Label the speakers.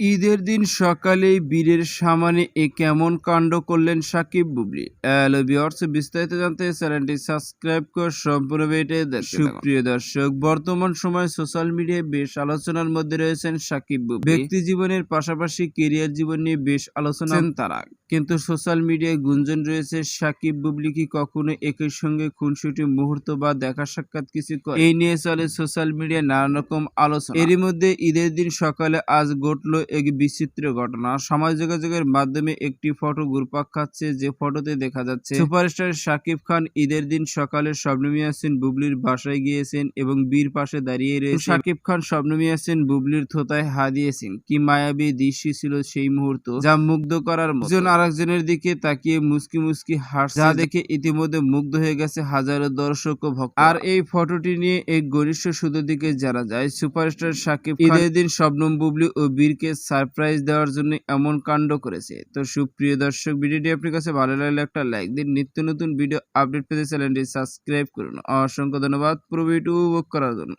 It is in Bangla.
Speaker 1: ঈদের দিন সকালেই বীরের সামনে এ কেমন কাণ্ড করলেন সাকিব বুবলি? হ্যালো ভিউয়ার্স বিস্তারিত জানতে চ্যানেলটি সাবস্ক্রাইব করে সম্পূর্ণ ভিডিও সুপ্রিয় দর্শক বর্তমান সময় সোশ্যাল মিডিয়ায় বেশ আলোচনার মধ্যে রয়েছেন সাকিব বুবলি। ব্যক্তি জীবনের পাশাপাশি কেরিয়ার জীবন নিয়ে বেশ আলোচনা তারা। কিন্তু সোশ্যাল মিডিয়ায় গুঞ্জন রয়েছে সাকিব বুবলি কি কখনো একই সঙ্গে খুনসুটি মুহূর্ত বা দেখা সাক্ষাৎ কিছু করে? এই নিয়ে চলে সোশ্যাল মিডিয়ায় নানা রকম আলোচনা। এরই মধ্যে ঈদের দিন সকালে আজ ঘটলো এক বিচিত্র ঘটনা। সমাজ যোগাযোগের মাধ্যমে একটি ফটো ঘুরপাক খাচ্ছে, যে ফটোতে দেখা যাচ্ছে সুপারস্টার শাকিব খান ঈদের দিন সকালে শবনম ইয়াসিন বুবলির বাসায় গিয়েছেন এবং বীর পাশে দাঁড়িয়ে রয়েছে শাকিব খান শবনম ইয়াসিন বুবলির থোতায় হা দিয়েছেন। কি মায়াবী দৃশ্য ছিল সেই মুহূর্ত, যা মুগ্ধ করার একজন আরেকজনের দিকে তাকিয়ে মুস্কি মুস্কি হাসছে, যা দেখে ইতিমধ্যে মুগ্ধ হয়ে গেছে হাজারো দর্শক ও ভক্ত। আর এই ফটোটি নিয়ে এক ঘনিষ্ঠ সূত্র দিকে জানা যায়, সুপারস্টার শাকিব ঈদের দিন শবনম বুবলি ও বীরকে সারপ্রাইজ দেওয়ার জন্য এমন কাণ্ড করেছে। তো সুপ্রিয় দর্শক, ভিডিওটি আপনার কাছে ভালো লাগলে একটা লাইক দিন। নিত্য নতুন ভিডিও আপডেট পেতে চ্যানেলটি সাবস্ক্রাইব করুন। অসংখ্য ধন্যবাদ। পুরো ভিডিও উপভোগ করার জন্য।